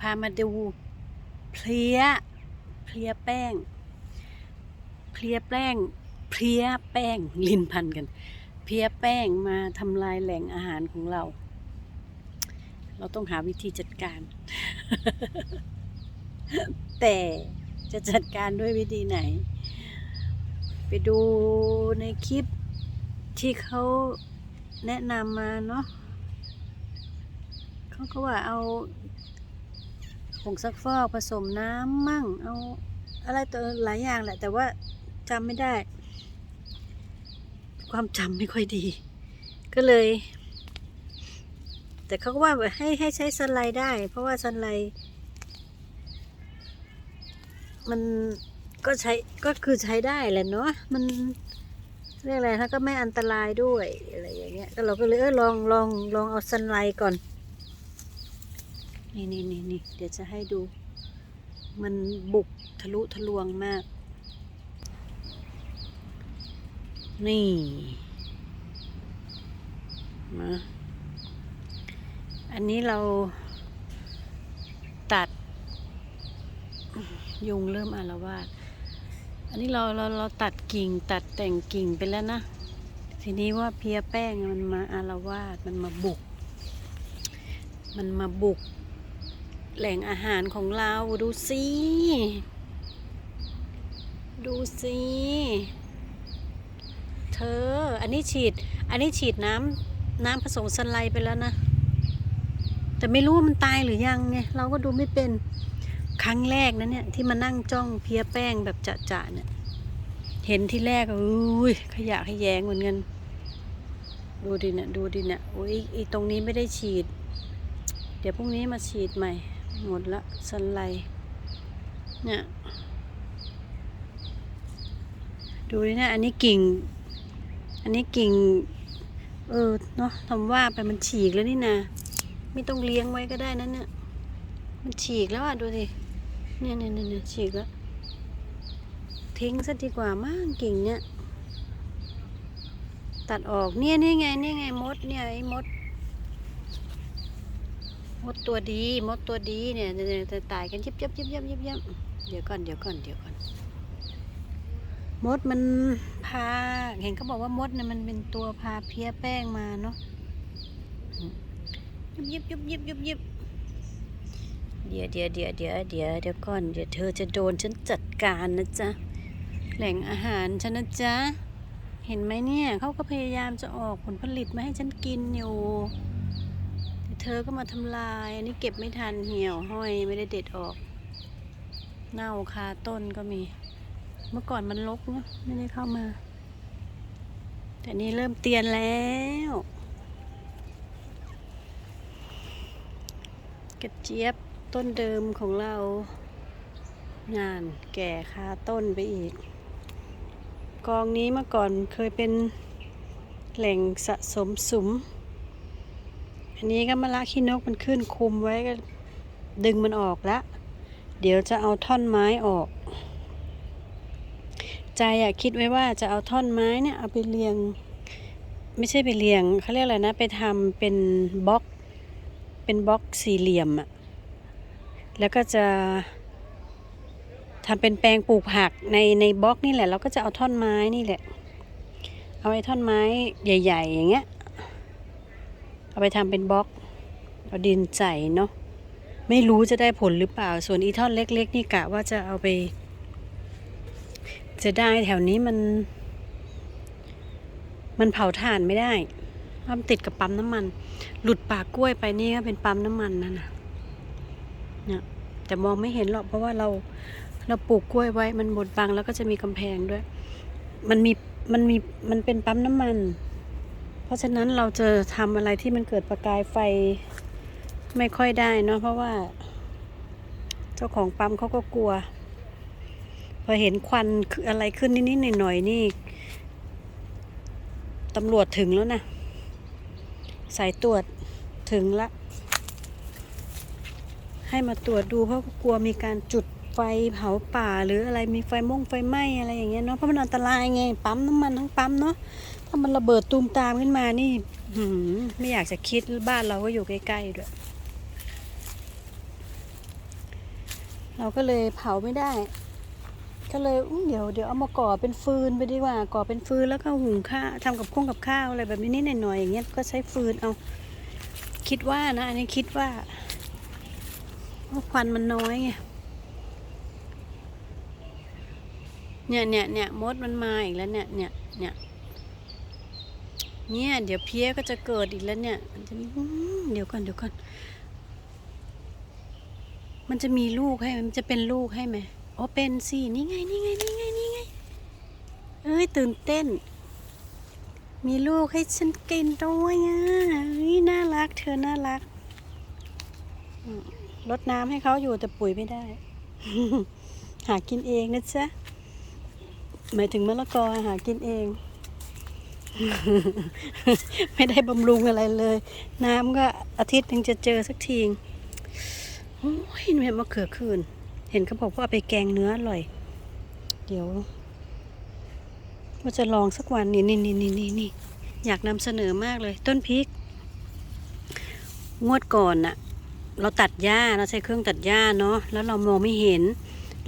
พามาดูเพลีย เพลียแป้ง เพลียแป้ง เพลียแป้ง ลินพันกัน เพลียแป้งมาทำลายแหล่งอาหารของเรา เราต้องหาวิธีจัดการ แต่จะจัดการด้วยวิธีไหน ไปดูในคลิปที่เขาแนะนำมาเนาะ เขาก็ว่าเอาผงซักฟอกผสมน้ำมั่ง เอาอะไรตัวหลายอย่างแหละ แต่ว่าจำไม่ได้ ความจำไม่ค่อยดี ก็เลย แต่เขาก็ว่าให้ให้ใช้สไลด์ได้ เพราะว่าสไลด์มันก็ใช้ก็คือใช้ได้แหละเนาะมันเรียกอะไรถ้าก็ไม่อันตรายด้วยอะไรอย่างเงี้ยก็เราก็เลยเออลองลองลองเอาสไลด์ก่อน นี่นี่นี่นี่เดี๋ยวจะให้ดู มันบุกทะลุทะลวงมาก นี่มาอันนี้เราตัด ยุงเริ่มอารวาสอันนี้เราเราเราตัดกิ่งตัดแต่งกิ่งไปแล้วนะ ทีนี้ว่าเพียแป้งมันมาอารวาสมันมาบุก มันมาบุก แหล่งอาหารของเราดูสิดูสิเธอ อันนี้ฉีด อันนี้ฉีดน้ำน้ำผสมสไลไปแล้วนะ แต่ไม่รู้ว่ามันตายหรือยังไงเราก็ดูไม่เป็นครั้งแรกนะเนี่ย ที่มานั่งจ้องเพียแป้งแบบจะๆเนี่ย เห็นที่แรกอุ้ยขยะขยงเหมือนกันดูดิเนี่ยดูดิเนี่ยโอ้ยอีตรงนี้ไม่ได้ฉีด เดี๋ยวพรุ่งนี้มาฉีดใหม่ หมดละสันไลเนี่ยดูดินะอันนี้กิ่ง อันนี้กิ่ง เออเนาะทำว่าไปมันฉีกแล้วนี่นะไม่ต้องเลี้ยงไว้ก็ได้นะเนี่ยมันฉีกแล้วอะดูสิเนี่ยเนี่ยเนี่ยเนี่ยฉีกแล้ว ทิ้งซะดีกว่ามั่งกิ่งเนี่ยตัดออกเนี่ยนี่ไงนี่ไงมดเนี่ยไอ้มด มดตัวดีมดตัวดีเนี่ยจะตายกันยิบยับยิบยับยิบยับเดี๋ยวก่อนเดี๋ยวก่อนเดี๋ยวก่อนมดมันพาเห็นเขาบอกว่ามดเนี่ยมันเป็นตัวพาเพี้ยแป้งมาเนาะยิบยิบยิบยิบยิบยิบเดี๋ยวเดี๋ยวเดี๋ยวเดี๋ยวเดี๋ยวเดี๋ยวก่อนเดี๋ยวเธอจะโดนฉันจัดการนะจ๊ะแหล่งอาหารฉันนะจ๊ะเห็นไหมเนี่ยเขาก็พยายามจะออกผลผลิตมาให้ฉันกินอยู่ เธอก็มาทำลาย อันนี้เก็บไม่ทันเหี่ยวห้อยไม่ได้เด็ดออก เน่าคาต้นก็มี เมื่อก่อนมันรกเนะไม่ได้เข้ามา แต่นี่เริ่มเตียนแล้ว กระเจี๊ยบต้นเดิมของเรา งานแก่คาต้นไปอีก กองนี้เมื่อก่อนเคยเป็นแหล่งสะสมสุม นนี้ก็มะละขี้นกมันขึ้นคุมไว้ก็ดึงมันออกละเดี๋ยวจะเอาท่อนไม้ออก ใจอะคิดไว้ว่าจะเอาท่อนไม้เนี่ยเอาไปเรียง ไม่ใช่ไปเรียงเขาเรียกอะไรนะ ไปทำเป็นบล็อก เป็นบล็อกสี่เหลี่ยมอะแล้วก็จะทำเป็นแปลงปลูกผักในในบล็อกนี่แหละ เราก็จะเอาท่อนไม้นี่แหละ เอาไอ้ท่อนไม้ใหญ่ ๆ อย่างเงี้ย เอาไปทำเป็นบล็อก เอาดินใส่เนาะ ไม่รู้จะได้ผลหรือเปล่า ส่วนอีท่อนเล็ก ๆ นี่กะว่าจะเอาไป จะได้แถวนี้มัน มันเผาถ่านไม่ได้เพราะมันติดกับปั๊มน้ำมัน หลุดปากกล้วยไปนี่ก็เป็นปั๊มน้ำมันนั่นนะเนี่ยแต่มองไม่เห็นหรอกเพราะว่าเราเราปลูกกล้วยไว้มันบดบังแล้วก็จะมีกำแพงด้วย มันมีมันมีมันเป็นปั๊มน้ำมัน ราะฉะนั้นเราจะทำอะไรที่มันเกิดประกายไฟไม่ค่อยได้เนาะเพราะว่า เจ้าของปั๊มเขาก็กลัว พอเห็นควันอะไรขึ้นนิดๆหน่อยๆนี่ตำรวจถึงแล้วนะสายตรวจถึงละ ให้มาตรวจดูเพราะกลัวมีการจุดไฟเผาป่าหรืออะไรมีไฟม่งไฟไหม้อะไรอย่างเงี้ยเนาะเพราะมันอันตรายไงปั๊มน้ำมันทั้งปั๊มเนาะ ถ้ามันระเบิดตูมตามขึ้นมานี่หืไม่อยากจะคิดบ้านเราก็อยู่ใกล้ๆด้วย เราก็เลยเผาไม่ได้ ก็เลยเดี๋ยวเดี๋ยวเอามาก่อเป็นฟืนไปดีกว่า ก่อเป็นฟืนแล้วก็หุงข้าวทำกับข้งกับข้าวอะไรแบบนี้นิดหน่อยๆอย่างเงี้ยก็ใช้ฟืนเอา คิดว่านะอันนี้คิดว่าควันมันน้อยไงเนี่ยเนี่ยเนี่ยมดมันมาอีกแล้วเนี่ยเนี่ยเนี่ย เนี่ยเดี๋ยวเพี้ยก็จะเกิดอีกแล้วเนี่ยมันจะมีเดี๋ยวก่อนเดี๋ยวก่อนมันจะมีลูกให้มันจะเป็นลูกให้ไหมอ๋อเป็นสินี่ไงนี่ไงนี่ไงนี่ไงเอ้ยตื่นเต้น มีลูกให้ฉันกินด้วยอะเฮ้ยน่ารัก เธอน่ารักรดน้ำให้เขาอยู่แต่ปุ๋ยไม่ได้ หากินเองนะจ๊ะหมายถึงมะละกอหากินเอง ไม่ได้บำรุงอะไรเลย น้ำก็อาทิตย์หนึ่งจะเจอสักทีโอ้ยเห็นมะเขือคืน เห็นเขาบอกว่าเอาไปแกงเนื้ออร่อย เดี๋ยวว่าจะลองสักวันนี่นี่นี่นี่นี่นี่อยากนำเสนอมากเลย ต้นพริก งวดก่อนน่ะ เราตัดหญ้าเราใช้เครื่องตัดหญ้าเนาะแล้วเรามองไม่เห็น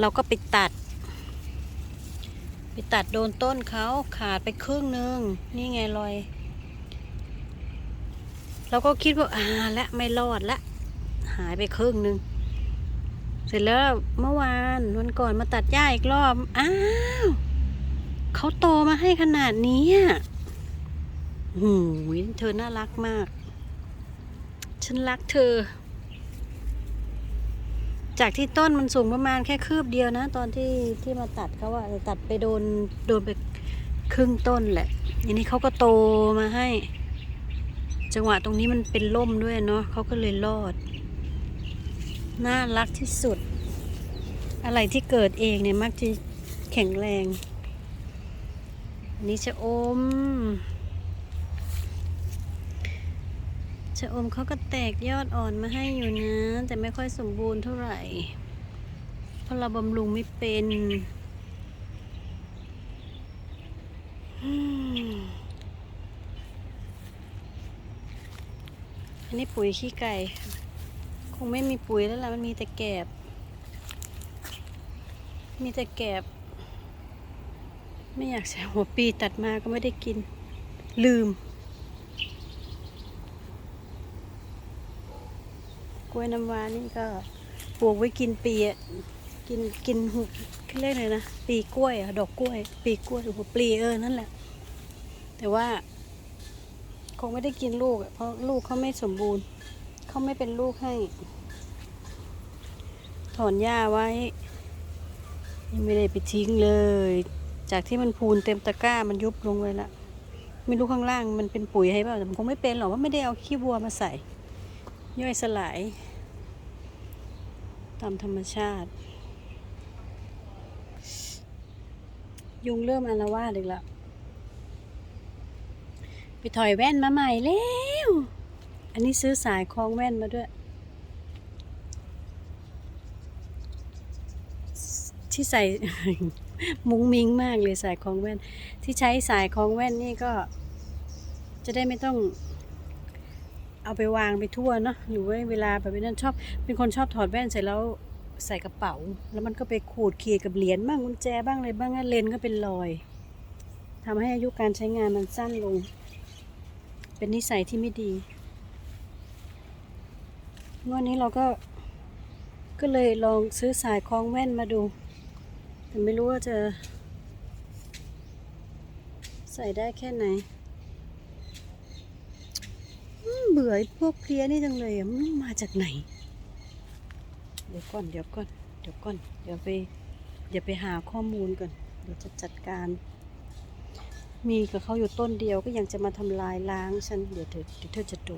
เราก็ไปตัด ไปตัดโดนต้นเขาขาดไปครึ่งหนึ่งนี่ไงรอย เราก็คิดว่าอ่าและไม่รอดละ หายไปครึ่งหนึ่งเสร็จแล้วเมื่อวานวันก่อนมาตัดหญ้าอีกรอบ อ้าวเขาโตมาให้ขนาดนี้อะหูยเธอน่ารักมาก ฉันรักเธอ จากที่ต้นมันสูงประมาณแค่คืบเดียวนะ ตอนที่ที่มาตัดเขาอะแต่ตัดไปโดนโดนไปครึ่งต้นแหละอันนี้เขาก็โตมาให้ จังหวะตรงนี้มันเป็นล่มด้วยเนาะเขาก็เลยรอด น่ารักที่สุด อะไรที่เกิดเองเนี่ยมักจะแข็งแรง อันนี้ชะอม ชะอมเขาก็แตกยอดอ่อนมาให้อยู่นะ แต่ไม่ค่อยสมบูรณ์เท่าไหร่ เพราะเราบำรุงไม่เป็นอันนี้ปุ๋ยขี้ไก่ คงไม่มีปุ๋ยแล้วล่ะมันมีแต่แกบ มีแต่แกบ ไม่อยากใส่หัวปีตัดมาก็ไม่ได้กิน ลืม ล้วยน้ำว้านี่ก็ปลูกไว้กินปีอะกินกินหุบเขาเรียกเลยนะปีกล้วยอะดอกกล้วย ปีกล้วยหัวปลีเออนั่นแหละ แต่ว่า คงไม่ได้กินลูกอะเพราะลูกเขาไม่สมบูรณ์เขาไม่เป็นลูกให้ ถอนหญ้าไว้ยังไม่ได้ไปทิ้งเลย จากที่มันพูนเต็มตะกร้ามันยุบลงเลยละไม่รู้ข้างล่างมันเป็นปุ๋ยให้เปล่าแต่มันคงไม่เป็นหรอกว่าไม่ได้เอาขี้วัวมาใส่ ย่อยสลาย ตามธรรมชาติ ยุงเริ่มอารวาสอีกแล้วไปถอยแว่นมาใหม่แล้ว อันนี้ซื้อสายคล้องแว่นมาด้วย ที่ใส่ มุ้งมิ้งมากเลยสายคล้องแว่น ที่ใช้สายคล้องแว่นนี่ก็ จะได้ไม่ต้อง เอาไปวางไปทั่วเนาะหรือว่าเวลาแบบนั้นชอบ เป็นคนชอบถอดแว่นเสร็จแล้วใส่กระเป๋า แล้วมันก็ไปขูดขีดกับเหรียญบ้างกุญแจบ้างอะไรบ้างเลนก็เป็นรอยทำให้อายุการใช้งานมันสั้นลง เป็นนิสัยที่ไม่ดีงวดนี้เราก็ ก็เลยลองซื้อสายคล้องแว่นมาดู แต่ไม่รู้ว่าจะ ใส่ได้แค่ไหน อืมเบื่อพวกเพลียนี่จังเลยมันมาจากไหน เดี๋ยวก่อนเดี๋ยวก่อนเดี๋ยวก่อนเดี๋ยวไปเดี๋ยวไปหาข้อมูลก่อนเดี๋ยวจะจัดการ มีกับเขาอยู่ต้นเดียวก็ยังจะมาทำลายล้างฉันเดี๋ยวเธอเดี๋ยวเธอจะดู